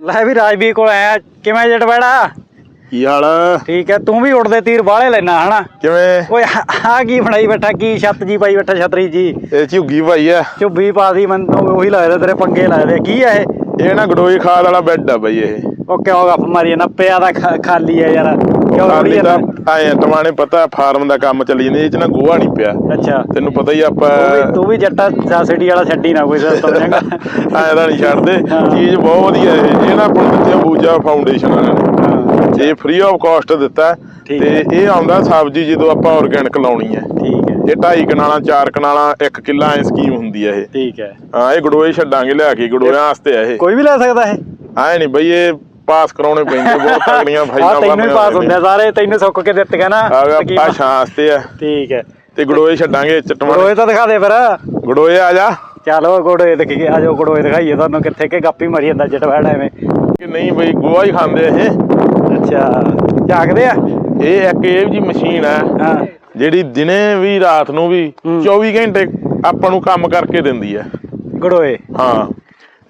ਲੈ ਵੀ ਰਾਜਵੀਰ ਕੋਲ ਆਇਆ ਕਿਵੇਂ ਜਟਵੜਾ ਕੀ ਹਾਲ ਠੀਕ ਹੈ ਤੂੰ ਵੀ ਉੜਦੇ ਤੀਰ ਬਾਹਲੇ ਲੈਣਾ ਹਨਾ? ਕਿਵੇਂ? ਓਏ ਆ ਕੀ ਬਣਾਈ ਬੈਠਾ ਕੀ ਛੱਤ ਜੀ ਪਾਈ ਬੈਠਾ ਛਤਰੀ ਜੀ? ਇਹ ਝੁੱਗੀ ਭਾਈ ਆ। ਝੁੱਬੀ ਪਾਦੀ ਮੈਨੂੰ ਤਾਂ ਉਹੀ ਲੱਗਦਾ ਤੇਰੇ ਪੰਗੇ ਲੱਗਦੇ ਕੀ ਆ ਇਹ? ਇਹ ਨਾ ਗਡੋਈ ਖਾਦ ਵਾਲਾ ਬੈੱਡ ਆ ਬਈ ਇਹ। ਉਹ ਕਿਉਂ ਗੱਪ ਮਾਰੀ ਨਾ ਪਿਆ ਦਾ ਖਾਲੀ ਆ ਯਾਰ। ਕਿਉਂ ਖਾਲੀ ਜਾਂਦਾ? ਆਏ ਟਮਾਣੇ ਪਤਾ ਫਾਰਮ ਦਾ ਕੰਮ ਚੱਲੀ ਜਾਂਦਾ ਇਹ ਚ ਨਾ ਗੋਹਾ ਨਹੀਂ ਪਿਆ। ਅੱਛਾ। ਤੈਨੂੰ ਪਤਾ ਹੀ ਆਪਾਂ ਤੂੰ ਵੀ ਜੱਟਾ ਸਬਸਿਡੀ ਵਾਲਾ ਛੱਡੀ ਨਾ ਕੋਈ ਸਿਸਟਮ ਚੰਗਾ ਆਏ ਤਾਂ ਨਹੀਂ ਛੱਡਦੇ। ਚੀਜ਼ ਬਹੁਤ ਵਧੀਆ ਇਹ ਇਹ ਨਾ ਆਪਾਂ ਨੂੰ ਦਿੱਤੀ ਆ ਬੂਜਾ ਫਾਊਂਡੇਸ਼ਨ ਵਾਲਿਆਂ ਨੇ ਇਹ ਫ੍ਰੀ ਆਫ ਕਾਸਟ ਦਿੱਤਾ। ਤੇ ਇਹ ਆਉਂਦਾ ਸਬਜ਼ੀ ਜਦੋਂ ਆਪਾਂ ਆਰਗੈਨਿਕ ਲਾਉਣੀ ਹੈ। ਠੀਕ ਹੈ। ਇਹ ਢਾਈ ਕਨਾਲਾਂ ਚਾਰ ਕਨਾਲਾਂ ਇੱਕ ਕਿੱਲਾ ਐ ਸਕੀਮ ਹੁੰਦੀ ਹੈ ਇਹ। ਠੀਕ ਹੈ। ਹਾਂ ਇਹ ਗੜੋਏ ਛੱਡਾਂਗੇ ਲਿਆ ਕੇ ਗੜੋਇਆਂ ਵਾਸਤੇ ਆ ਇਹ। ਕੋਈ ਵੀ ਲੈ ਸਕਦਾ ਇਹ? ਆਏ ਨਹੀਂ ਬਈ ਇਹ ਪਾਸ ਕਰਾਉਣੇ ਪੈਂਦੇ ਬਹੁਤ ਤਗੜੀਆਂ ਆ ਫਾਈਲਾਂ ਤੈਨੂੰ ਹੀ ਪਾਸ ਹੁੰਦੇ ਆ ਸਾਰੇ ਤੈਨੂੰ ਸੁੱਕ ਕੇ ਦਿੱਤੀਆਂ ਨਾ ਆ ਗਿਆ ਸਕੀਮਾਂ। ਆ ਆ। ਠੀਕ ਹੈ। ਤੇ ਗੜੋਏ ਛੱਡਾਂਗੇ ਚਟਵਾਣੇ। ਗੜੋਏ ਤਾਂ ਦਿਖਾ ਦੇ ਫਿਰ। ਗੜੋਏ ਆ ਜਾ। ਚਲੋ ਗੜੋਏ ਦਿਖੀਏ ਆ ਜਾਓ ਗੜੋਏ ਦਿਖਾਈਏ ਤੁਹਾਨੂੰ ਕਿੱਥੇ ਕਿ ਗੱਪੀ ਮਾਰੀ ਜਾਂਦਾ ਜਟਵੜ ਐਵੇਂ। ਕਿ ਨਹੀਂ ਬਈ ਗੋਆ ਹੀ ਖਾਂਦੇ ਇਹ। ਅੱਛਾ ਝਾਕਦੇ ਆ? ਇਹ ਇੱਕ ਇਹ ਜੀ ਮਸ਼ੀਨ ਆ ਹਾਂ। ਜਿਹੜੀ ਦਿਨੇ ਵੀ ਰਾਤ ਨੂੰ ਵੀ ਹੂੰ। 24 ਘੰਟੇ ਆਪਾਂ ਨੂੰ ਕੰਮ ਕਰਕੇ ਦਿੰਦੀ ਆ। ਗੜੋਏ? ਹਾਂ।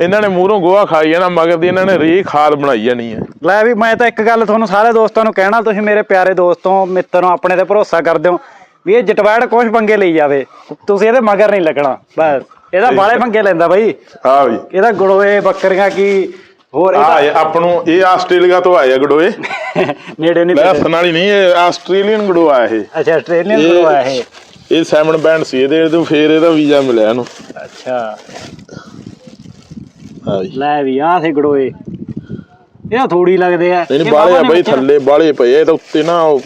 ਇਹਨਾਂ ਨੇ ਮੂਹਰੋਂ ਗੋਆ ਖਾਈ ਜਾਣਾ ਮਗਰ ਦੀ ਇਹਨਾਂ ਨੇ ਰੇ ਖਾਦ ਬਣਾਈ ਜਾਣੀ ਹੈ। ਲੈ ਵੀ ਮੈਂ ਤਾਂ ਇੱਕ ਗੱਲ ਤੁਹਾਨੂੰ ਸਾਰੇ ਦੋਸਤਾਂ ਨੂੰ ਕਹਿਣਾ ਤੁਸੀਂ ਮੇਰੇ ਪਿਆਰੇ ਦੋਸਤੋਂ ਮਿੱਤਰੋਂ ਆਪਣੇ ਤੇ ਭਰੋਸਾ ਕਰਦੇ ਹੋ ਵੀ ਇਹ ਜਟਵੜ ਕੁਝ ਪੰਗੇ ਲਈ ਜਾਵੇ। ਤੁਸੀਂ ਇਹਦੇ ਮਗਰ ਨਹੀਂ ਲੱਗਣਾ ਬਸ। ਇਹਦਾ ਬਾਲੇ ਪੰਗੇ ਲੈਂਦਾ ਬਾਈ। ਆ ਵੀ। ਇਹਦਾ ਗੜੋਏ ਬੱਕਰੀਆਂ ਕੀ ਹੋਰ ਆ ਇਹਦਾ ਆਪਾਂ ਨੂੰ ਇਹ ਆਸਟ੍ਰੇਲੀਆ ਤੋਂ ਆਏ ਆ ਗੜੋਏ। ਨੇੜੇ ਨਹੀਂ ਤੇਰੇ। ਹੱਸਣ ਵਾਲੀ ਨਹੀਂ ਇਹ ਆਸਟ੍ਰੇਲੀਅਨ ਗੜੋਆ ਇਹ। ਅੱਛਾ ਆਸਟ੍ਰੇਲੀਅਨ ਗੜੋਆ ਇਹ। ਇਹ ਸੈਮਨ ਬੈਂਡ ਸੀ ਇਹਦੇ ਤੋਂ ਫੇਰ ਇਹਦਾ ਵੀਜ਼ਾ ਮਿਲਿਆ ਇਹਨੂੰ। ਅੱਛਾ। ਜੀ ਲੈ ਵੀ ਆਹ ਸੇ ਗੜੋਏ। ਇਹ ਥੋੜੀ ਲੱਗਦੇ ਆ। ਨਹੀਂ ਬਾਲੇ ਆ ਬਈ ਥੱਲੇ ਬਾਲੇ ਪਏ ਇਹ ਤਾਂ ਉੱਤੇ ਨਾ ਉਹ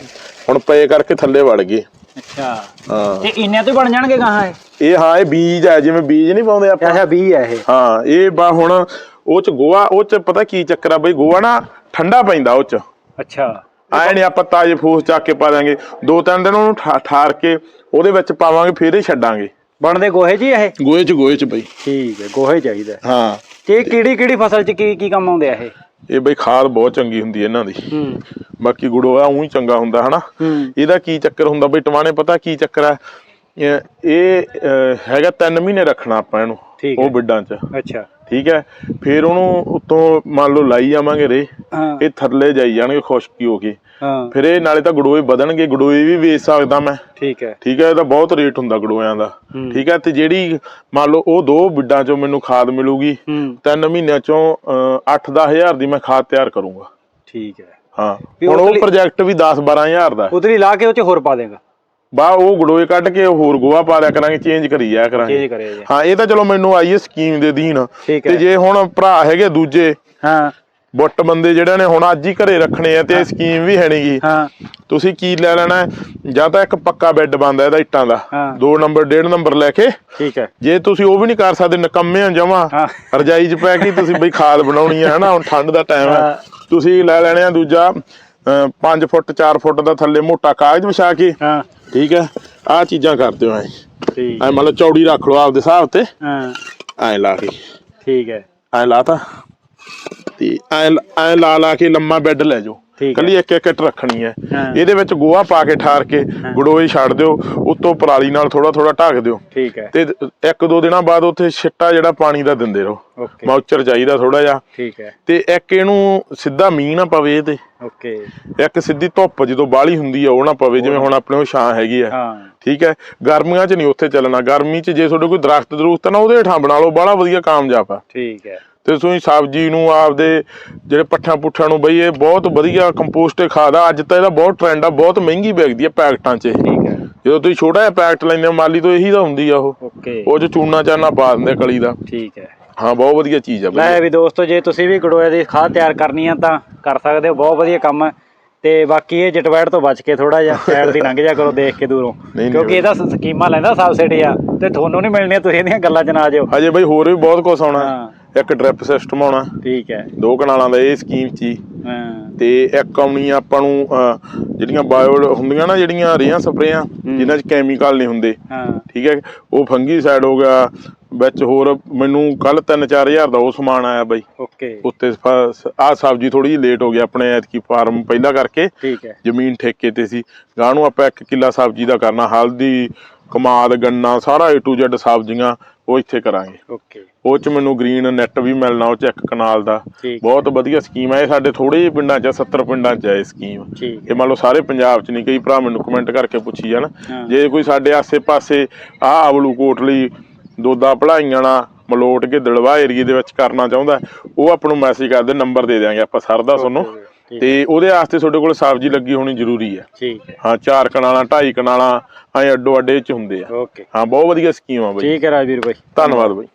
ਹੁਣ ਪਏ ਕਰਕੇ ਥੱਲੇ ਵੜ ਗਏ। ਅੱਛਾ। ਹਾਂ। ਤੇ ਇੰਨੇ ਤੋਂ ਬਣ ਜਾਣਗੇ ਗਾਹਾਂ ਇਹ? ਇਹ ਹਾਂ ਇਹ ਬੀਜ ਆ ਜਿਵੇਂ ਬੀਜ ਨਹੀਂ ਪਾਉਂਦੇ ਆਪਾਂ। ਅੱਛਾ 20 ਆ ਇਹ। ਹਾਂ ਇਹ ਬਾ ਹੁਣ ਉਹ ਚ ਗੋਆ ਉਹ ਚ ਪਤਾ ਕੀ ਚੱਕਰ ਆ ਬਈ ਗੋਆ ਨਾ ਠੰਡਾ ਪੈਂਦਾ ਉਹ ਚ। ਅੱਛਾ। ਐ ਨਹੀਂ ਆਪਾਂ ਤਾਜ਼ੇ ਫੂਸ ਚੱਕ ਕੇ ਪਾ ਦਾਂਗੇ ਦੋ ਤਿੰਨ ਦਿਨ ਉਹਨੂੰ ਠਾਰ ਕੇ ਉਹਦੇ ਵਿੱਚ ਪਾਵਾਂਗੇ ਫਿਰ ਹੀ ਛੱਡਾਂਗੇ। ਬਣਦੇ ਗੋਹੇ ਜੀ ਇਹ? ਗੋਏ ਚ ਗੋਏ ਚ ਬਈ। ਠੀਕ ਹੈ ਗੋਹੇ ਚਾਹੀਦਾ। ਹਾਂ। ਤੇ ਕਿਹੜੀ ਕਿਹੜੀ ਫਸਲ ਚ ਕੀ ਕੀ ਕੰਮ ਆਉਂਦੇ ਆ ਇਹ? ਇਹ ਬਈ ਖਾਦ ਬਹੁਤ ਚੰਗੀ ਹੁੰਦੀ ਹੈ ਇਹਨਾਂ ਦੀ। ਹੂੰ। ਬਾਕੀ ਗੁੜੋਆ ਉਹੀ ਚੰਗਾ ਹੁੰਦਾ ਹਨਾ? ਹੂੰ। ਇਹਦਾ ਕੀ ਚੱਕਰ ਹੁੰਦਾ ਬਈ ਟਵਾਣੇ ਪਤਾ ਕੀ ਚੱਕਰ ਆ? ਇਹ ਹੈਗਾ 3 ਮਹੀਨੇ ਰੱਖਣਾ ਆਪਾਂ ਇਹਨੂੰ ਉਹ। ਬਿੱਡਾਂ 'ਚ। ਅੱਛਾ। ਠੀਕ ਹੈ? ਫਿਰ ਉਹਨੂੰ ਉੱਤੋਂ ਮੰਨ ਲਓ ਲਾਈ ਜਾਵਾਂਗੇ ਰੇ। ਇਹ ਥੱਲੇ ਜਾਈ ਜਾਣਗੇ ਖੁਸ਼ਕੀ ਹੋ ਕੇ। ਫਿਰ ਇਹ ਨਾਲੇ ਤਾਂ ਗੜੋਏ ਵਧਣਗੇ ਗੜੋਏ ਵੀ ਵੇਚ ਸਕਦਾ ਮੈਂ। ਠੀਕ ਹੈ। ਠੀਕ ਹੈ ਇਹਦਾ ਬਹੁਤ ਰੇਟ ਹੁੰਦਾ ਗੜੋਇਆਂ ਦਾ। ਠੀਕ ਹੈ ਤੇ ਜਿਹੜੀ ਮੰਨ ਲਓ ਉਹ ਦੋ ਬਿੱਡਾਂ 'ਚੋਂ ਮੈਨੂੰ ਖਾਦ ਮਿਲੂਗੀ ਤਿੰਨ ਮਹੀਨਿਆਂ 'ਚੋਂ 8-10000 ਹਜ਼ਾਰ ਦੀ ਮੈਂ ਖਾਦ ਤਿਆਰ ਕਰੂੰਗਾ। ਠੀਕ ਹੈ। ਹਾਂ। ਹੁਣ ਉਹ ਉਤਲੀ- ਪ੍ਰੋਜੈਕਟ ਵੀ 10-12000 ਹਜ਼ਾਰ ਦਾ। ਉਧਰੀ ਲਾ ਕੇ ਉਹ ਚ ਹੋਰ ਪਾ ਦੇਗਾ। ਬਾ ਉਹ ਗੜੋਏ ਕੱਢ ਕੇ ਹੋਰ ਗੋਆ ਪਾ ਦਿਆ ਕਰਾਂਗੇ ਚੇਂਜ ਕਰੀ ਜਾਇਆ ਕਰਾਂਗੇ। ਚੇਂਜ ਕਰਿਆ ਜੀ। ਹਾਂ ਇਹ ਤਾਂ ਚਲੋ ਮੈਨੂੰ ਆਈ ਹੈ ਸਕੀਮ ਦੇ ਠੀਕ ਤੇ ਹੈ। ਜੇ ਹੁਣ ਭਰਾ ਹੈਗੇ ਦੂਜੇ ਹਾਂ। ਬੁੱਟ ਬੰਦੇ ਜਿਹੜੇ ਨੇ ਹੁਣ ਅੱਜ ਹੀ ਘਰੇ ਰੱਖਣੇ ਆ ਤੇ ਇਹ ਸਕੀਮ ਵੀ ਹੈ ਨਹੀਂਗੀ ਹਾਂ। ਤੁਸੀਂ ਕੀ ਲੈ ਲੈਣਾ ਹੈ? ਜਾਂ ਤਾਂ ਇੱਕ ਪੱਕਾ ਬੈੱਡ ਬੰਦਾ ਇਹਦਾ ਇੱਟਾਂ ਦਾ। ਹਾਂ। ਦੋ ਨੰਬਰ ਡੇਢ ਨੰਬਰ ਲੈ ਕੇ। ਠੀਕ ਹੈ। ਜੇ ਤੁਸੀਂ ਉਹ ਵੀ ਨਹੀਂ ਕਰ ਸਕਦੇ ਨਕੰਮੇ ਆ ਜਮਾ ਹਾਂ। ਰਜਾਈ 'ਚ ਪੈ ਕੇ ਤੁਸੀਂ ਬਈ ਖਾਦ ਬਣਾਉਣੀ ਹੈ ਹਨਾ ਹੁਣ ਠੰਡ ਦਾ ਟਾਈਮ ਹਾਂ। ਹੈ। ਤੁਸੀਂ ਲੈ ਲੈਣੇ ਆ ਦੂਜਾ 5 ਫੁੱਟ 4 ਫੁੱਟ ਦਾ ਥੱਲੇ ਮੋਟਾ ਕਾਗਜ਼ ਵਿਛਾ ਕੇ। ਹਾਂ। ਠੀਕ ਹੈ? ਆਹ ਚੀਜ਼ਾਂ ਕਰਦੇ ਹੋ ਐ। ਠੀਕ ਐ ਮੰਨ ਲਓ ਚੌੜੀ ਰੱਖ ਲਓ ਆਪਦੇ ਹਿਸਾਬ ਤੇ। ਹਾਂ। ਐ ਲਾ ਕੇ। ਠੀਕ ਹੈ। ਐ ਲਾਤਾ। ਤੇ ਐ ਐ ਲਾ ਲਾ ਕੇ ਲੰਮਾ ਬੈੱਡ ਲੈ ਜਾਓ। ਕੱਲੀ ਇੱਕ ਇੱਕ ਇੱਟ ਰੱਖਣੀ ਹੈ। ਇਹਦੇ ਵਿੱਚ ਗੋਹਾ ਪਾ ਕੇ ਠਾਰ ਕੇ ਗੜੋਏ ਛੱਡ ਦਿਓ ਉੱਤੋਂ ਪਰਾਲੀ ਨਾਲ ਥੋੜਾ ਥੋੜਾ ਢੱਕ ਦਿਓ। ਠੀਕ ਹੈ। ਤੇ ਇੱਕ ਦੋ ਦਿਨਾਂ ਬਾਅਦ ਉੱਥੇ ਛਿੱਟਾ ਜਿਹੜਾ ਪਾਣੀ ਦਾ ਦਿੰਦੇ ਰਹੋ। ਮੌਚਰ ਚਾਹੀਦਾ ਥੋੜਾ ਜਿਹਾ। ਠੀਕ ਹੈ। ਤੇ ਇੱਕ ਇਹਨੂੰ ਸਿੱਧਾ ਮੀਂਹ ਨਾ ਪਵੇ ਤੇ ਓਕੇ। ਇੱਕ ਸਿੱਧੀ ਧੁੱਪ ਜਦੋਂ ਬਾਹਲੀ ਹੁੰਦੀ ਆ ਉਹ ਨਾ ਪਵੇ ਜਿਵੇਂ ਹੁਣ ਆਪਣੇ ਉਹ ਛਾਂ ਹੈਗੀ ਆ। ਠੀਕ ਹੈ। ਗਰਮੀਆਂ 'ਚ ਨਹੀਂ ਉੱਥੇ ਚੱਲਣਾ। ਗਰਮੀ 'ਚ ਜੇ ਤੁਹਾਡੇ ਕੋਈ ਦਰਖਤ ਦਰੂਖਤ ਨਾ ਉਹਦੇ ਹੇਠਾਂ ਬਣਾ ਲਓ ਬੜਾ ਵਧੀਆ ਕਾਮਯਾਬ ਆ। ਠੀਕ ਹੈ। ਤੇ ਤੁਸੀਂ ਸਬਜ਼ੀ ਨੂੰ ਆਪਦੇ ਜਿਹੜੇ ਪੱਠਾ ਪੁੱਠਾਂ ਨੂੰ ਬਈ ਇਹ ਬਹੁਤ ਵਧੀਆ ਕੰਪੋਸਟ ਖਾਦ ਆ। ਅੱਜ ਤਾਂ ਇਹਦਾ ਬਹੁਤ ਟ੍ਰੈਂਡ ਆ ਬਹੁਤ ਮਹਿੰਗੀ ਵਿਕਦੀ ਆ ਪੈਕਟਾਂ 'ਚ। ਠੀਕ ਹੈ। ਜਦੋਂ ਤੁਸੀਂ ਛੋਟਾ ਜਿਹਾ ਪੈਕਟ ਲੈਂਦੇ ਹੋ ਮਾਲੀ ਤੋਂ ਇਹੀ ਤਾਂ ਹੁੰਦੀ ਆ ਉਹ। ਓਕੇ। ਉਹ 'ਚ ਚੂਨਾ ਚਾਨਾ ਪਾ ਦਿੰਦੇ ਆ ਕਲੀ ਦਾ। ਠੀਕ ਹੈ। ਹਾਂ ਬਹੁਤ ਵਧੀਆ ਚੀਜ਼ ਆ ਬਈ। ਲੈ ਵੀ ਦੋਸਤੋ ਜੇ ਤੁਸੀਂ ਵੀ ਗੜੋਏ ਦੀ ਖਾਦ ਤਿਆਰ ਕਰਨੀ ਆ ਤਾਂ ਕਰ ਸਕਦੇ ਹੋ ਬਹੁਤ ਵਧੀਆ ਕੰਮ ਹੈ ਤੇ ਬਾਕੀ ਇਹ ਜਟਵੈੜ ਤੋਂ ਬਚ ਕੇ ਥੋੜਾ ਜਿਹਾ ਸਾਈਡ ਦੀ ਲੰਘ ਜਾ ਕਰੋ ਦੇਖ ਕੇ ਦੂਰੋਂ। ਕਿਉਂਕਿ ਇਹਦਾ ਸਕੀਮਾਂ ਲੈਂਦਾ ਸਬਸਿਡੀ ਆ। ਤੇ ਤੁਹਾਨੂੰ ਨਹੀਂ ਮਿਲਣੀਆਂ ਤੁਸੀਂ ਇਹਦੀਆਂ ਗੱਲਾਂ 'ਚ ਨਾ ਜਾਓ ਹਜੇ ਬਈ ਹੋਰ ਵੀ ਬਹੁਤ ਕੁਝ ਆਉਣਾ। ਹਾਂ। ਇੱਕ ਡ੍ਰਿਪ ਸਿਸਟਮ ਆਉਣਾ। ਠੀਕ ਹੈ। ਦੋ ਕਨਾਲਾਂ ਦਾ ਇਹ ਸਕੀਮ 'ਚ ਹੀ। ਹਾਂ ਤੇ ਇੱਕ ਆਉਣੀ ਆ ਆਪਾਂ ਨੂੰ ਜਿਹੜੀਆਂ ਬਾਇਓ ਹੁੰਦੀਆਂ ਨਾ ਜਿਹੜੀਆਂ ਰੇਹਾਂ ਸਪਰੇਆਂ ਜਿਨ੍ਹਾਂ 'ਚ ਕੈਮੀਕਲ ਨਹੀਂ ਹੁੰਦੇ। ਹਾਂ। ਠੀਕ ਹੈ। ਉਹ ਫੰਗੀ ਸਾਈਡ ਹੋ ਗਿਆ ਵਿੱਚ ਹੋਰ ਮੈਨੂੰ ਕੱਲ 3-4000 ਦਾ ਉਹ ਸਮਾਨ ਆਇਆ ਬਈ। ਓਕੇ। ਉੱਤੇ ਆਹ ਸਬਜ਼ੀ ਥੋੜੀ ਜਿਹੀ ਲੇਟ ਹੋ ਗਈ ਆਪਣੇ ਐਤਕੀ ਫਾਰਮ ਪਹਿਲਾਂ ਕਰਕੇ। ਠੀਕ ਹੈ। ਜ਼ਮੀਨ ਠੇਕੇ ਤੇ ਸੀ। ਗਾਂ ਨੂੰ ਆਪਾਂ 1 ਕਿੱਲਾ ਸਬਜ਼ੀ ਦਾ ਕਰਨਾ ਹਲਦੀ ਕਮਾਦ ਗੰਨਾ ਸਾਰਾ A to Z ਸਬਜ਼ੀਆਂ ਉਹ ਇੱਥੇ ਕਰਾਂਗੇ। ਓਕੇ। ਉਹ ਚ ਮੈਨੂੰ ਗ੍ਰੀਨ ਨੈਟ ਵੀ ਮਿਲਣਾ ਉਹ ਚ ਇੱਕ ਕਨਾਲ ਦਾ। ਬਹੁਤ ਵਧੀਆ ਸਕੀਮ ਹੈ ਇਹ ਸਾਡੇ ਥੋੜੇ ਜਿਹੇ ਪਿੰਡਾਂ ਚ ਆ, 70 ਪਿੰਡਾਂ ਚ ਹੈ ਇਹ ਸਕੀਮ ਇਹ ਮੰਨ ਲਓ ਸਾਰੇ ਪੰਜਾਬ ਚ ਨਹੀਂ ਕਈ ਭਰਾ ਮੈਨੂੰ ਕਮੈਂਟ ਕਰਕੇ ਪੁੱਛੀ ਜਾਣ। ਜੇ ਕੋਈ ਸਾਡੇ ਆਸੇ-ਪਾਸੇ ਆਹ ਅਵਲੂ ਕੋਟਲੀ ਦੋਦਾ ਪੜਾਈਆਂ ਵਾਲਾ ਮਲੋਟ ਕੇ ਦਲਵਾ ਏਰੀਏ ਦੇ ਵਿੱਚ ਕਰਨਾ ਚਾਹੁੰਦਾ ਉਹ ਆਪ ਨੂੰ ਮੈਸੇਜ ਕਰਦੇ ਨੰਬਰ ਦੇ ਦਿਆਂਗੇ ਆਪਾਂ ਸਰ ਦਾ ਤੁਹਾਨੂੰ। ਤੇ ਉਹਦੇ ਵਾਸਤੇ ਤੁਹਾਡੇ ਕੋਲ ਸਬਜ਼ੀ ਲੱਗੀ ਹੋਣੀ ਜ਼ਰੂਰੀ ਹੈ ਠੀਕ ਹੈ। ਹਾਂ ਚਾਰ ਕਨਾਲਾਂ ਢਾਈ ਕਨਾਲਾਂ ਐ ਅੱਡੋ ਅੱਡੇ ਚ ਹੁੰਦੇ ਆ। ਓਕੇ। ਹਾਂ ਬਹੁਤ ਵਧੀਆ ਸਕੀਮ ਆ ਬਾਈ। ਠੀਕ ਹੈ ਰਾਜਵੀਰ ਬਾਈ। ਧੰਨਵਾਦ ਬਾਈ।